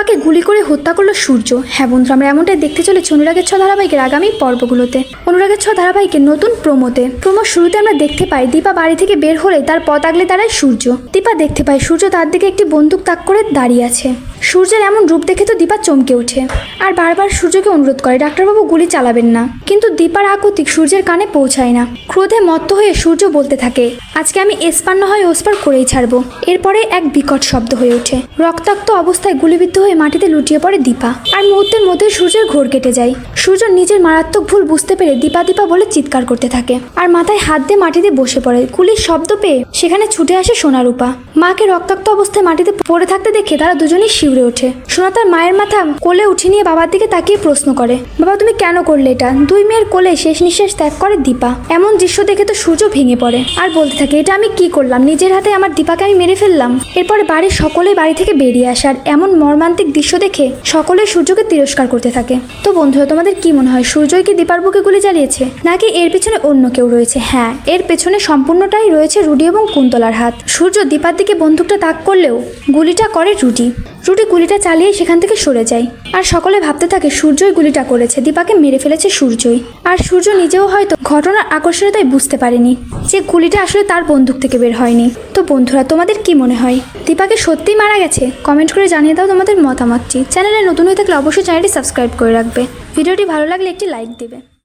দীপাকে গুলি করে হত্যা করল সূর্য। হ্যাঁ বন্ধু আমরা এমনটাই দেখতে চলেছি অনুরাগের ছ ধারাবাহিকের আগামী পর্বগুলোতে। অনুরাগের ছ ধারাবাহিকের নতুন প্রমোতে প্রমোর শুরুতে আমরা দেখতে পাই দীপা বাড়ি থেকে বের হলে তার পথ আগলে দাঁড়ায় সূর্য। দীপা দেখতে পায় সূর্য তার দিকে একটি বন্দুক তাক করে দাঁড়িয়ে আছে। সূর্যের এমন রূপ দেখে তো দীপা চমকে ওঠে। আর বারবার সূর্যকে অনুরোধ করে, ডাক্তারবাবু গুলি চালাবেন না। কিন্তু দীপার আকুতিক সূর্যের কানে পৌঁছায় না। ক্রোধে মত্ত হয়ে সূর্য বলতে থাকে, আজকে আমি এসপার না হয় ওসপার করেই ছাড়বো। এরপরে এক বিকট শব্দ হয়ে ওঠে। রক্তাক্ত অবস্থায় গুলিবিদ্ধ হয়ে মাটিতে লুটিয়ে পড়ে দীপা। আর মুহূর্তের মধ্যে সূর্যের ঘোর কেটে যায়। সূর্য নিজের মারাত্মক ভুল বুঝতে পেরে দীপা দীপা বলে চিৎকার করতে থাকে। আর মাথায় হাত দিয়ে মাটিতে বসে পড়ে। গুলির শব্দ পেয়ে সেখানে ছুটে আসে সোনারূপা। মাকে রক্তাক্ত অবস্থায় মাটিতে পড়ে থাকতে দেখে তারা দুজনেই শিউরে ওঠে। সোনা তার মায়ের মাথা কোলে উঠে নিয়ে বাবার দিকে তাকিয়ে প্রশ্ন করে, বাবা, তুমি কেন করলে এটা? দুই মেয়ের কোলে শেষ নিঃশ্বাস ত্যাগ করে দীপা। এমন দৃশ্য দেখে তো সূর্য ভেঙে পড়ে। আর বলতে থাকে, এটা আমি কি করলাম? নিজের হাতে আমার দীপাকে আমি মেরে ফেললাম? এরপরে বাড়ির সকলে বাড়ি থেকে বেরিয়ে আসার এমন এমন মর্মান্তিক দৃশ্য দেখে সকলে সূর্যকে তিরস্কার করতে থাকে। তো বন্ধুরা, তোমাদের কি মনে হয়, সূর্যই কি দীপার বুকে গুলি চালিয়েছে, নাকি এর পেছনে অন্য কেউ রয়েছে? হ্যাঁ এর পেছনে সম্পূর্ণটাই রয়েছে রুডি এবং কুন্তলার হাত। সূর্য দীপার দিকে বন্দুকটা তাক করলেও গুলিটা করে রুডি। রুটি গুলিটা চালিয়ে সেখান থেকে সরে যায়। আর সকলে ভাবতে থাকে, সূর্যই গুলিটা করেছে। দীপাকে মেরে ফেলেছে সূর্যই। আর সূর্য নিজেও হয়তো ঘটনার আকর্ষণীয়তাই বুঝতে পারেনি যে গুলিটা আসলে তার বন্দুক থেকে বের হয়নি। তো বন্ধুরা, তোমাদের কি মনে হয়? দীপাকে সত্যিই মারা গেছে? কমেন্ট করে জানিয়ে দাও তোমাদের মতামতটি। চ্যানেলে নতুন হয়ে থাকলে অবশ্যই চ্যানেলটি সাবস্ক্রাইব করে রাখবে। ভিডিওটি ভালো লাগলে একটি লাইক দেবে।